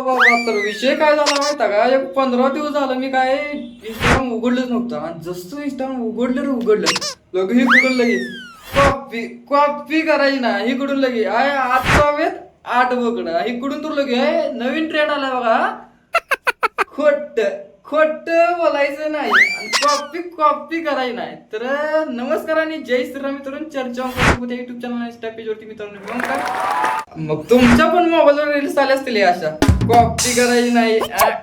बाबा तर विषय काय झाला माहिती का? एक पंधरा दिवस झालं मी काय इंस्टाग्राम उघडलंच नव्हतं. आणि जसं इंस्टाग्राम उघडलं रे उघडलं. लगे इकडून लगे कॉपी कॉपी करायची ना इकडून लगे आय आजचा वेळ आठ बकडा इकडून तर लगे नवीन ट्रेंड आला बघा. खोट. खोट बोलायचं नाही. आणि कॉपी कॉपी करायची नाही. तर नमस्कार आणि जय श्रीराम मित्रांनो चर्चा युट्यूब चॅनल इंस्टा पेजवरती मित्रांनो नमस्कार. मग तुमच्या पण मोबाईलवर रील्स आल्या असतील अशा. कॉपी करायची नाही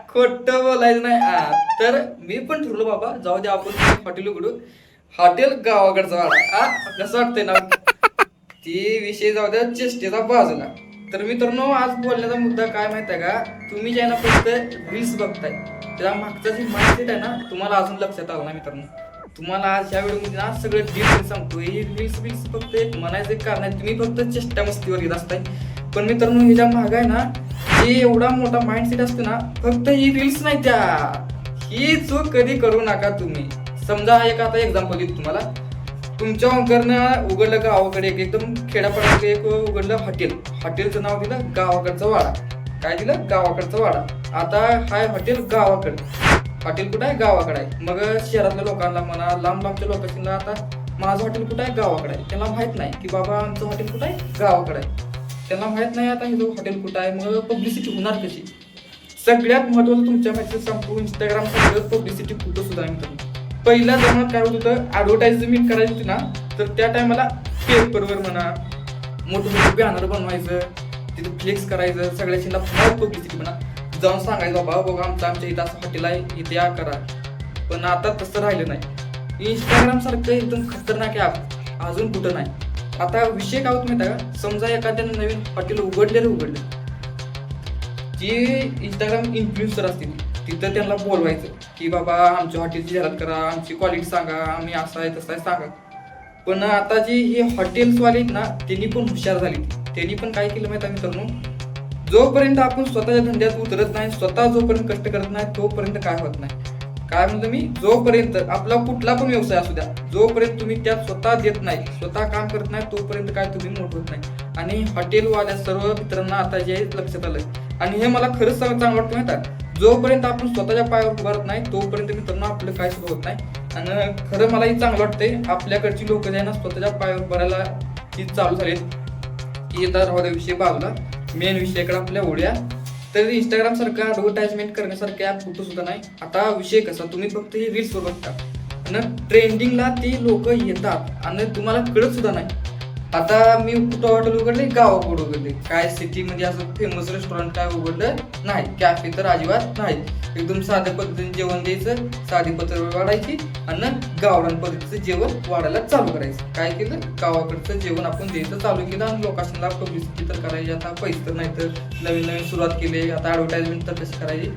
खोट बोलायचं नाही. तर मी पण ठरलो बाबा जाऊ दे आपण हॉटेल उघडू हॉटेल गावाकडचा वाडा कसं वाटतंय ना? ती विषय जाऊ द्या चेष्टेचा बाजूला तर मित्रांनो आज बोलण्याचा मुद्दा काय माहिती आहे का? तुम्ही ज्यांना फक्त रील्स बघताय. त्या मागचा जी माहिती आहे ना तुम्हाला अजून लक्षात आलं ना मित्रांनो. तुम्हाला आज या व्हिडिओमध्ये ना सगळं डिटेल सांगतो. ही रील्स बिल्स फक्त एक म्हणायचं एक कारण आहे तुम्ही फक्त चेष्टा मस्तीवर येत असताय. पण मित्रांनो ह्याच्या माग आहे ना हे एवढा मोठा माइंडसेट असतो ना फक्त ही रील्स नाही त्या. ही चूक कधी करू नका तुम्ही. समजा एक आता एक्झाम्पल देतो तुम्हाला. तुमच्या अंकरनं उघडलं गावाकडे एक एकदम खेड्यापाड्याकडे एक उघडलं हॉटेल. हॉटेलचं नाव दिलं गावाकडचं वाडा. काय दिलं? गावाकडचं वाडा. आता हाय हॉटेल गावाकडे. हॉटेल कुठं आहे? गावाकडे आहे. मग शहरातल्या लोकांना म्हणा लांब लांबच्या लोकांना आता माझं हॉटेल कुठं आहे? गावाकडे आहे. त्यांना माहीत नाही की बाबा आमचं हॉटेल कुठं आहे? गावाकडे आहे. त्यांना माहीत नाही आता हे जो हॉटेल कुठं आहे. मग पब्लिसिटी होणार कशी? सगळ्यात महत्वाचं तुमच्या माहिती सांगतो इंस्टाग्राम सगळं पब्लिसिटी फोटो सुद्धा मित्रांनो पहिल्या जमान्यात काय होत होतं? ॲडव्हर्टाईजमेंट करायची होती ना तर त्या टायमाला पेपरवर म्हणा मोठं मोठं बॅनर बनवायचं तिथं फ्लेक्स करायचं सगळ्याची पब्लिसिटी म्हणा. जाऊन सांगायचं बाबा बघा आमचं आमच्या इथं असं हॉटेल आहे इथे या करा. पण आता तसं राहिलं नाही. इंस्टाग्राम सारखं एकदम खतरनाक ॲप अजून कुठं नाही. आता विषय काय होत माहिती का? समजा एखाद्यानं नवीन हॉटेल उघडलेलं उघडलं. जे इंस्टाग्राम इन्फ्लुएन्सर असतील तिथं त्यांना बोलवायचं की बाबा आमच्या हॉटेलची जाहिरात करा आमची क्वालिटी सांगा आम्ही असं आहे तसं आहे सांगा. पण आता जी हे हॉटेल्सवाले आहेत ना त्यांनी पण हुशार झाली त्यांनी पण काय केलं माहिती आहे मित्रांनो? जोपर्यंत आपण स्वतःच्या धंद्यात उतरत नाही स्वतः जोपर्यंत कष्ट करत नाही तोपर्यंत काय होत नाही. काय म्हणतो मी? जोपर्यंत आपला कुठला पण व्यवसाय असू द्या जोपर्यंत तुम्ही त्यात स्वतः देत नाही स्वतः काम करत नाही तोपर्यंत काय तुम्ही मोठ होत नाही. आणि हॉटेलवाल्या सर्व मित्रांना आता जे लक्षात आलंय आणि हे मला खरंच सगळं चांगलं वाटतं माहिती आहे? जोपर्यंत आपण स्वतःच्या पायावर उभारत नाही तोपर्यंत मित्रांनो आपलं काय सुद्धा होत नाही. आणि खरं मला हे चांगलं वाटतंय आपल्याकडची लोक जे आहे ना स्वतःच्या पायावर उभारायला ही चालू झालीत. येतात राहू विषय बाजूला. मेन विषयाकडे आपल्या ओढ्या. तर इंस्टाग्राम सारखा ऍडव्हर्टाइजमेंट करण्यासारखे ऍप कुठं सुद्धा नाही. आता विषय कसा? तुम्ही फक्त हे रील्सवर बघता. आणि ट्रेंडिंगला ती लोक येतात. आणि तुम्हाला कळत सुद्धा नाही. आता मी कुठं हॉटेल उघडले गावाकडे उघडले काय सिटीमध्ये असं फेमस रेस्टॉरंट काय उघडलं नाही. कॅफे तर अजिबात नाही. एकदम साध्या पद्धतीने जेवण द्यायचं साधी पत्र वाढायची आणि गावरान पद्धतीचं जेवण वाढायला चालू करायचं. काय केलं? गावाकडचं जेवण आपण द्यायचं चालू केलं आणि लोकांना पब्लिसिटी तर करायची. आता पैसे तर नाही तर नवीन नवीन सुरुवात केली. आता ॲडव्हर्टाईजमेंट तर कशी करायची.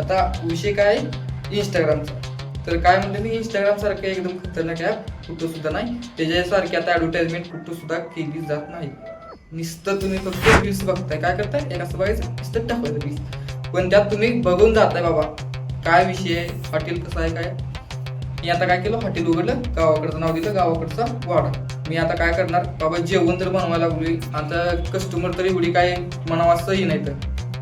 आता विषय काय? आहे इंस्टाग्रामचा तर काय म्हणते मी इंस्टाग्राम सारखं एकदम खतरनाक ॲप कुठं सुद्धा नाही. त्याच्यासारखी आता ऍडव्हर्टाइजमेंट कुठं सुद्धा केली जात नाही. नुसतं तुम्ही फक्त रील्स बघताय. काय करताय? एक असं बघायचं नुसतं टाकायचं रील्स पण त्यात तुम्ही बघून जाताय बाबा. काय विषय आहे? हॉटेल कसं आहे काय? मी आता काय केलं? हॉटेल उघडलं गावाकडचं नाव दिलं गावाकडचा वाडा. मी आता काय करणार? बाबा जेवण तर बनवायला लागलोय. आता कस्टमर तरी एवढी काय म्हणावं असंही नाही तर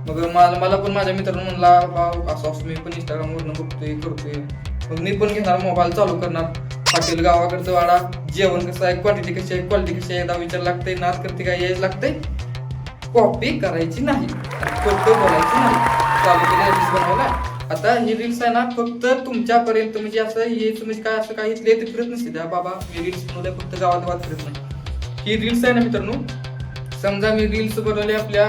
मग मला मला पण माझ्या मित्रांनो म्हणला भाव असं असं मी पण इंस्टाग्रामवरनं बघतोय करतोय. मग मी पण घेणार मोबाईल चालू करणार. हॉटेल गावाकडचं वाडा जेवण कसं आहे क्वांटिटी कशी आहे क्वालिटी कशी आहे एकदा विचार लागतंय नाच करते काय यायला लागतंय? कॉपी करायची नाही फोटो बोलायची नाही. चालू केलं रील्स बनवायला आता ही रील्स आहे ना फक्त तुमच्यापर्यंत म्हणजे असं हे म्हणजे काय असं काही इथले ते फिरत नसते. त्या बाबा मी रील्स बनवल्या फक्त गावात गावात फिरत नाही. ही रील्स आहे ना मित्रांनो समजा मी रील्स बनवले आपल्या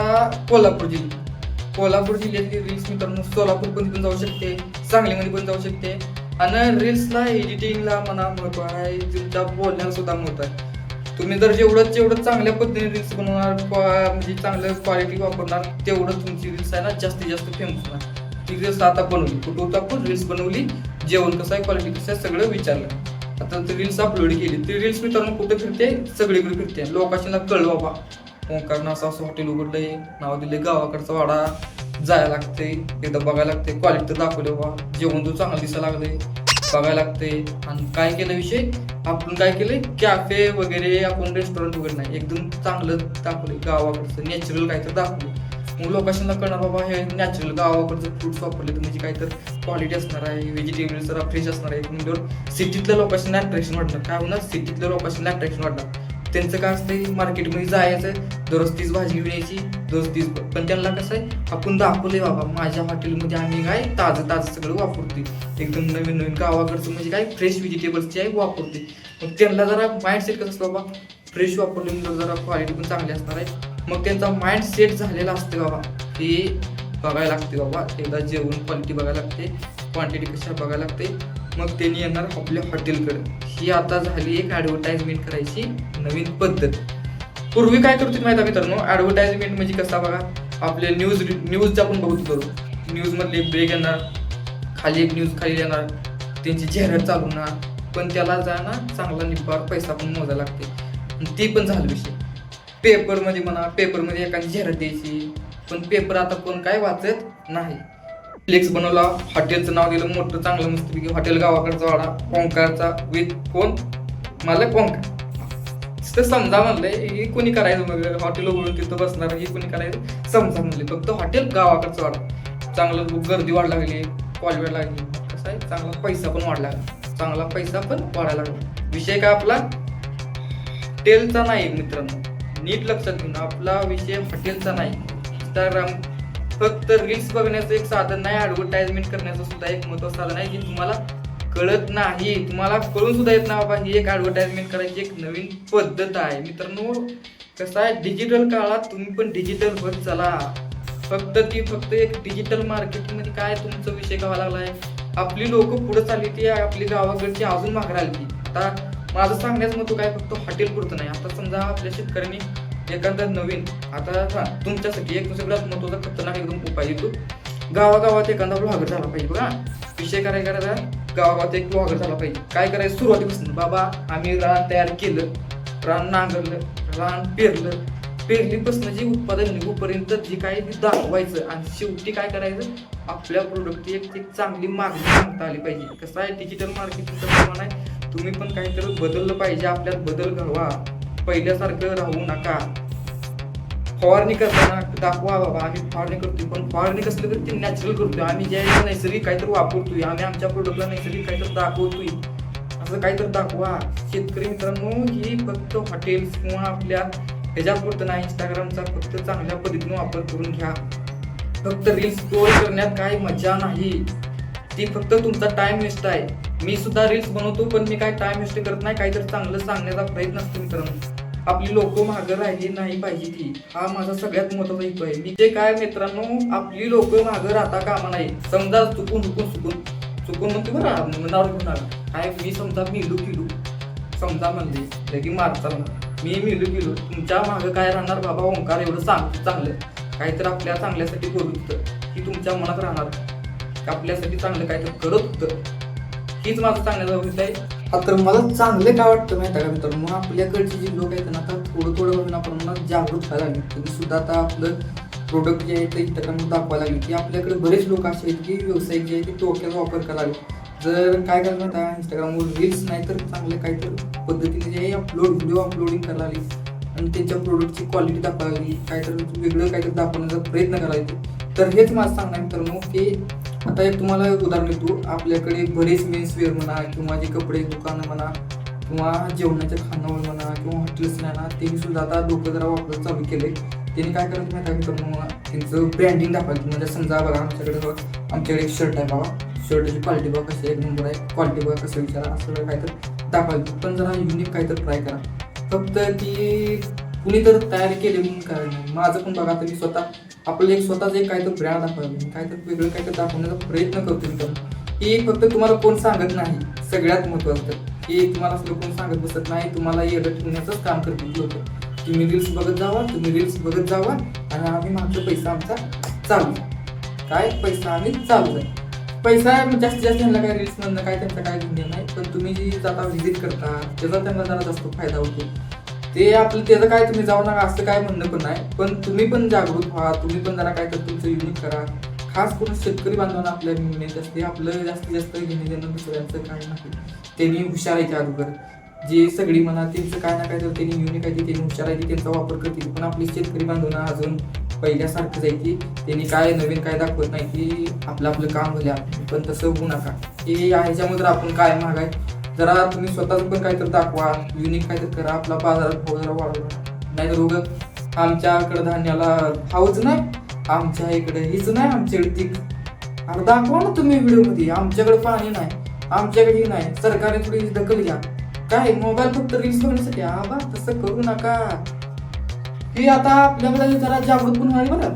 कोल्हापूर जिल्ह्यात. कोल्हापूर जिल्ह्यातली रील्स मित्रांनो सोलापूर पण पण जाऊ शकते सांगलीमध्ये पण जाऊ शकते. आणि रील्सला एडिटिंगला म्हणा महत्त्व आहे तुमच्या बोलण्याला सुद्धा महत्त्व आहे. तुम्ही जर जेवढं जेवढं चांगल्या पद्धतीने रील्स बनवणार क्वा- म्हणजे चांगलं क्वालिटी वापरणार तेवढं तुमची रील्स आहे ना जास्तीत जास्त फेमस होणार. ती रील्स आता बनवली. कुठं टाकून रील्स बनवली. जेवण कसं आहे? क्वालिटी कसं आहे? सगळं विचारलं. आता ती रील्स अपलोड केली. ती रील्स मित्रांनो कुठे फिरते? सगळीकडे फिरते. लोकांना कळलं बाबा. ओंकारनं असं असं हॉटेल उघडलंय. नाव दिले गावाकडचा वाडा. जायला लागते. एकदा बघायला लागते. क्वालिटी तर दाखवले बाबा. जेवण तो चांगलं दिसायला लागले बघायला लागते. आणि काय केलं विषय? आपण काय केलंय? कॅफे वगैरे आपण रेस्टॉरंट वगैरे नाही. एकदम चांगलं दाखवले गावाकडचं नॅचरल काहीतरी दाखवलं मग लोकेशनला कळणार बाबा हे नॅचरल गावाकडचं फ्रुट्स वापरले तर म्हणजे काय तर क्वालिटी असणार आहे. व्हेजिटेबल जरा फ्रेश असणार आहे. म्हणजे सिटीतल्या लोकांना अट्रॅक्शन वाटणार काय होणार? सिटीतल्या लोकांना अट्रॅक्शन वाटणार त्यांचं काय असतं मार्केटमध्ये जायचं दररोज तीच भाजी घ्यायची दररोज तीच पण त्यांना कसं आहे आपण दाखवलंय बाबा माझ्या हॉटेलमध्ये आम्ही काय ताजं ताजं सगळं वापरतोय. एकदम नवीन नवीन गावाकडचं म्हणजे काय फ्रेश व्हेजिटेबल्सचे आहे वापरते मग त्यांना जरा माइंड सेट कसं बाबा फ्रेश वापरले म्हणजे जरा क्वालिटी पण चांगली असणार आहे. मग त्यांचा माइंड सेट झालेला असते बाबा. हे बघायला लागते बाबा एकदा जेवण क्वालिटी बघायला लागते क्वांटिटी कशा बघायला लागते मग त्यांनी येणार आपल्या हॉटेलकडे. ही आता झाली एक ॲडव्हर्टाइजमेंट करायची नवीन पद्धत. पूर्वी काय करतो माहिती आहे मित्रांनो? ॲडव्हर्टाईजमेंट म्हणजे कसा बघा? आपले न्यूज न्यूजचा आपण बघतो करू न्यूजमधले ब्रेक येणार. खाली एक न्यूज खाली येणार. त्यांची जाहिरात चालू होणार. पण त्याला जाणार चांगला निब्बार पैसा पण मोजा लागते. आणि ती पण झालं विषय. पेपरमध्ये म्हणा पेपरमध्ये एखादी जाहिरात द्यायची. पण पेपर आता कोण काय वाचत नाही. फ्लेक्स बनवला. हॉटेलचं नाव दिलं. मोठं चांगलं मस्तपैकी हॉटेल गावाकडचा वाडा. कोंकारचा विथ कोण मला कोंकार तर समजा म्हणलंय हे कोणी करायचं मग हॉटेल उघडून तिथं बसणार हे कोणी करायचं? समजा म्हणले फक्त हॉटेल गावाकडचं वाडा. चांगलं गर्दी वाढ लागली कॉल वेळ लागली. कसं आहे? चांगला पैसा पण वाढला. चांगला पैसा पण वाढायला लागला. विषय काय आपला? हॉटेलचा नाही मित्रांनो. नीट लक्षात घेऊन आपला विषय हॉटेलचा नाही. तर फक्त रील्स बघण्याचं एक साधन नाही ॲडव्हर्टाइजमेंट करण्याचं सुद्धा एक महत्वाचं साधन आहे जे तुम्हाला कळत नाही. तुम्हाला कळून सुद्धा येत नाही बाबा ही एक ॲडव्हर्टाइजमेंट करायची एक नवीन पद्धत आहे. मित्रांनो कसं आहे डिजिटल काळात तुम्ही पण डिजिटल होत चला. फक्त ती फक्त एक डिजिटल मार्केटिंगमध्ये काय तुमचा विषय घ्यावा लागला आहे? आपली लोक पुढे चालली ती आपली गावाकडची अजून मागे राहिली आता माझं सांगण्याचं मत काय फक्त हॉटेल पुरतं नाही. आता समजा आपल्या शेतकऱ्यांनी एखादा नवीन. आता हां तुमच्यासाठी एक सगळ्यात महत्त्वाचा खतरनाक एकदम उपाय येतो गावागावात एखादा ब्लॉगर झाला पाहिजे बघा. विषय काय करायचा गावागावात एक ब्लॉगर झाला पाहिजे. काय करायचं? सुरुवातीपासून. बाबा आम्ही रान तयार केलं. रान नांगरलं रान पेरलं. पेरलीपासून जे उत्पादन निघूपर्यंत जे काय ते दाखवायचं आणि शेवटी काय करायचं? आपल्या प्रोडक्टची एक एक चांगली मागणी सांगता आली पाहिजे. कसं आहे? डिजिटल मार्केटिंगचं प्रमाण आहे. तुम्ही पण काहीतरी बदललं पाहिजे. आपल्यात बदल घडवा. पहिल्यासारखं राहू नका. फवारणी करताना दाखवा बाबा आम्ही फवारणी करतोय पण फवारणी कसली तर ते नॅचरल करतोय. आम्ही ज्या नैसर्गिक काहीतरी वापरतोय. आम्ही आमच्या प्रोडक्टला नैसर्गिक काहीतरी दाखवतोय. असं काहीतरी दाखवा. शेतकरी मित्रांनो ही फक्त हॉटेल्स किंवा आपल्या ह्याच्यापुरतं नाही इंस्टाग्रामचा फक्त चांगल्या पद्धतीने वापर करून घ्या. फक्त रील्स स्टोर करण्यात काही मजा नाही. ती फक्त तुमचा टाइम वेस्ट आहे. मी सुद्धा रील्स बनवतो पण मी काय टाइम वेस्ट करत नाही काहीतरी चांगलं सांगण्याचा प्रयत्न असतो मित्रांनो. आपली लोक मागं राहिली नाही पाहिजे ती. हा माझा सगळ्यात महत्त्वाचा हेतू आहे. मी जे काय मित्रांनो आपली लोक मागं राहता कामा नाही. समजा चुकून चुकून चुकून चुकून म्हणते बरं. म्हणजे मनावर घेऊन आला. काय मी समजा मिलू किलू. समजा म्हणले लगी मारता मी मिलू किलू. तुमच्या मागं काय राहणार बाबा? ओंकार एवढं सांग चांगलं. काहीतरी आपल्या चांगल्यासाठी बोलू होतं ही तुमच्या मनात राहणार. आपल्यासाठी चांगलं काहीतरी करत होतं. हीच माझं चांगलं जाऊ आहे. हा तर मला चांगलं काय वाटतं माहिती आहे का मित्रांनो? मग आपल्याकडचे जे लोक आहेत ना आता थोडं थोडं होईना प्रमाणात जागृत व्हायला लागले. तुम्ही सुद्धा आता आपलं प्रोडक्ट जे आहे ते इंस्टाग्रामवर दाखवायला लागले. की आपल्याकडे बरेच लोक असे आहेत की व्यावसायिक जे आहे ते टोक्याचा वापर करायला लागले. जर काय करायला आता इंस्टाग्रामवर रील्स नाही तर चांगले काहीतरी पद्धतीने जे आहे अपलोड व्हिडिओ अपलोडिंग करायला लागली. आणि त्यांच्या प्रोडक्टची क्वालिटी दाखवायला लागली. काहीतरी वेगळं काहीतरी दाखवण्याचा प्रयत्न करायचे तर हेच माझं सांगणार मित्रांनो की आता एक तुम्हाला एक उदाहरण देतो आपल्याकडे बरेच मेन्सवेअर म्हणा किंवा जे कपडे दुकानं म्हणा किंवा जेवणाच्या खानावर म्हणा किंवा हॉटेल्स म्हणा त्यांनी सुद्धा आता डोकं जरा वापरत चालू केले त्यांनी काय करायचं माहिती आहे मित्रांनो त्यांचं ब्रँडिंग दाखवायचं. म्हणजे समजा बघा आमच्याकडे आमच्याकडे एक शर्ट आहे बाबा शर्टची क्वालिटी बघा कशी एक नंबर आहे क्वालिटी बघा कसं विचारा. असं काहीतरी दाखवायचं. पण जरा युनिक काहीतरी ट्राय करा. फक्त ती कुणी तर तयारी केली म्हणून काय नाही. माझं पण बघा आता मी स्वतः आपलं एक स्वतःच एक काहीतरी ब्रँड दाखवायला काहीतरी वेगळं काहीतरी दाखवण्याचा प्रयत्न करतो मी ही फक्त तुम्हाला कोण सांगत नाही सगळ्यात महत्वाचं. की तुम्हाला असलं कोण सांगत बसत नाही तुम्हाला येडत ठेवण्याचंच काम करतील लोक तुम्ही रील्स बघत जावा तुम्ही रील्स बघत जावा आणि आम्ही मागचा पैसा आमचा चालू काय? पैसा आम्ही चालू आहे. पैसा जास्तीत जास्त त्यांना काय रील्स मधनं काय त्यांचा काय घेणं नाही पण तुम्ही जी जाता व्हिजिट करता त्याचा त्यांना जरा जास्त फायदा होतो. ते आपलं त्याचं काय तुम्ही जाऊ नका असं काय म्हणणं पण नाही. पण तुम्ही पण जागृत व्हा तुम्ही पण जरा काय तर तुमचं युनिक करा. खास करून शेतकरी बांधवांना आपल्या विनंती असते आपलं जास्तीत जास्त घेणे देणं दुसऱ्यांचं काय नाही. त्यांनी हुशार आहे अगोदर. जे सगळी म्हणा त्यांचं काय ना काय तर त्यांनी युनिक आहे त्यांनी हुशार आहे त्यांचा वापर करतील. पण आपले शेतकरी बांधवांना अजून पहिल्यासारखंच आहे की त्यांनी काय नवीन काय दाखवत नाही की आपलं आपलं काम होल्या पण तसं होऊ नका. हे ह्याच्यामध्ये आपण काय महागाय जरा तुम्ही स्वतःच पण काहीतरी दाखवा युनिक काहीतरी करा आपला बाजारात भाव जरा वाढवा. नाहीतर उगं आमच्याकडे धान्याला भावच नाही आमच्या इकडे हीच नाही आमच्याकडे ती अरे दाखवा ना तुम्ही व्हिडिओमध्ये आमच्याकडे पाणी नाही आमच्याकडे ही नाही सरकारने थोडी दखल घ्या. काय मोबाईल फक्त रील्स बघण्यासाठी? आबा तसं करू नका. हे आता आपल्याकडे जरा जागृत पण व्हावी बरं.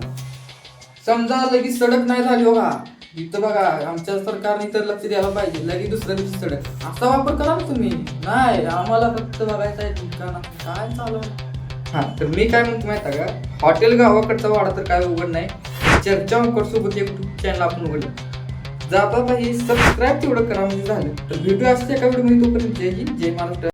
समजा लगेच सडक नाही झाली हो बघा इथं बघा आमच्या सरकारने तर लक्ष द्यायला पाहिजे. लगेच दुसऱ्या दिवशी सडक. असा वापर करा ना तुम्ही. नाही आम्हाला फक्त बघायचं आहे दुकान. काय चालू आहे? हा तर मी काय म्हणतो माहिती आहे का? हॉटेल गावाकडचा वाडा तर काय उघड नाही. चर्चा सोबत एक चॅनल आपण उघडलं. जाता हे सबस्क्राईब तेवढं करा म्हणजे झालं. तर भेटूया असते एका व्हिडिओमध्ये तोपर्यंत? जय हिंद जय महाराष्ट्र.